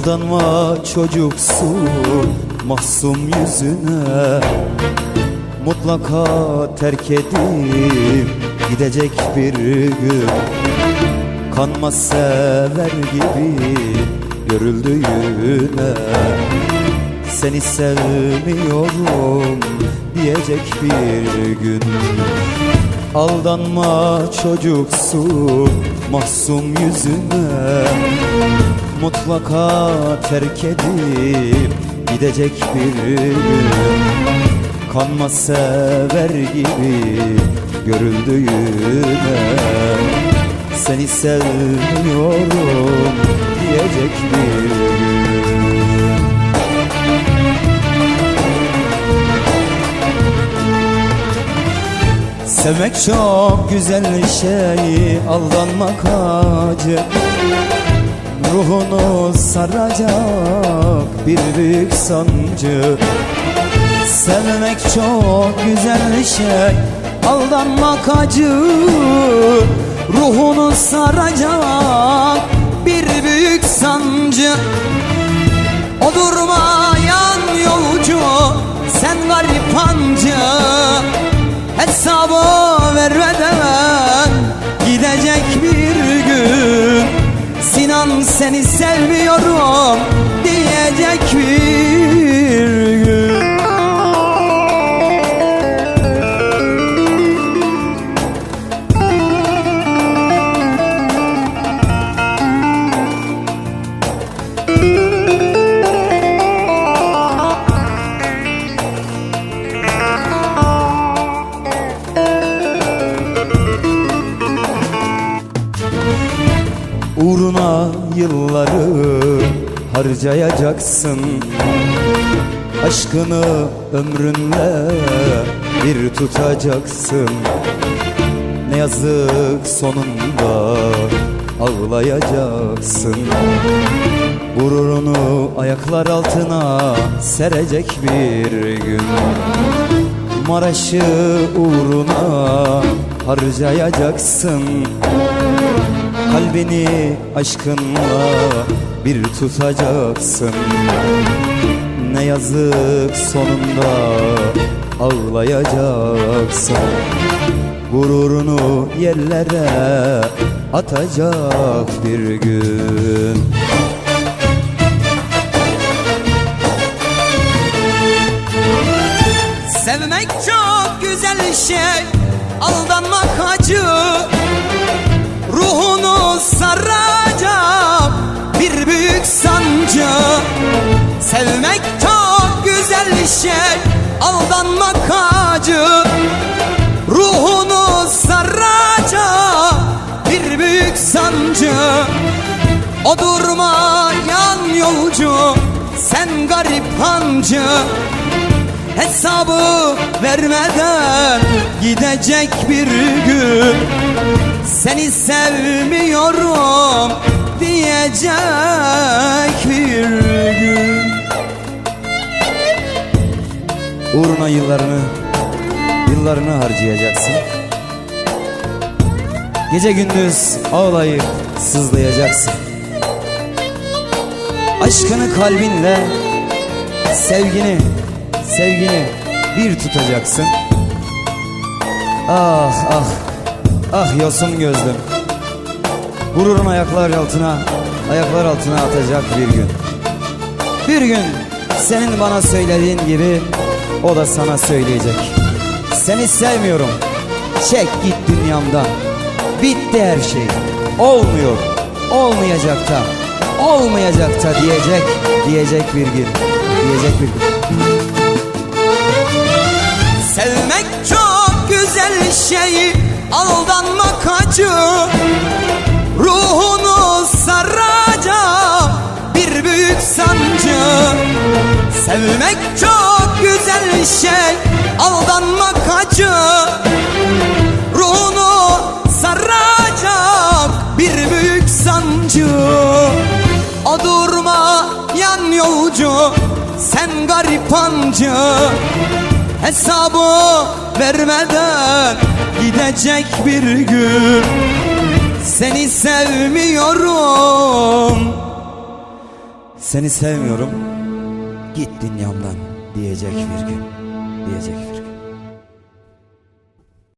Aldanma çocuksun mahzun yüzüne. Mutlaka terk edip gidecek bir gün. Kanmaz sever gibi görüldüğüne Seni sevmiyorum diyecek bir gün. Aldanma çocuksun mahzun yüzüne Mutlaka terk edip gidecek bir gün. Kanmaz sever gibi görüldüğüne Seni sevmiyorum diyecek bir Sevmek çok güzel şey Aldanmak acı Ruhunu saracak bir büyük sancı. Sevmek çok güzel şey Aldanmak acı. Ruhunu saracak bir büyük sancı. O durmayan yolcu Sen garip hancı. Hesabı vermeden Uğruna yılları harcayacaksın. Aşkını ömrünle bir tutacaksın. Ne yazık sonunda ağlayacaksın. Gururunu ayaklar altına serecek bir gün. Maraş'ı uğruna harcayacaksın Kalbini aşkınla bir tutacaksın. Ne yazık sonunda ağlayacaksın. Gururunu yerlere atacak bir gün. Sevmek çok güzel şey. Aldanmak acı saracak Bir büyük sancı. Sevmek çok güzel şey. Aldanmak acı. Ruhunu saracak Bir büyük sancı. O durmayan yolcu. Sen garip hancı Hesabı vermeden gidecek bir gün. Seni sevmiyorum diyecek bir gün. Uğruna yıllarını, yıllarını harcayacaksın. Gece gündüz ağlayıp sızlayacaksın. Aşkını kalbinle, sevgini, sevgini bir tutacaksın Ah ah, ah yosun gözlüm Gururun ayaklar altına, ayaklar altına atacak bir gün Bir gün senin bana söylediğin gibi o da sana söyleyecek. Seni sevmiyorum. Çek git dünyamdan. Bitti her şey. Olmuyor. Olmayacak da. Olmayacak da diyecek. Diyecek bir gün. Diyecek bir gün. Güzel şey Aldanmak acı Ruhunu saracak Bir büyük sancı. Sevmek çok güzel şey Aldanmak acı Ruhunu saracak Bir büyük sancı. O durmayan yolcu Sen garip hancı Hesabı vermeden gidecek bir gün. Seni sevmiyorum. Seni sevmiyorum. Git dünyamdan diyecek bir gün Diyecek bir gün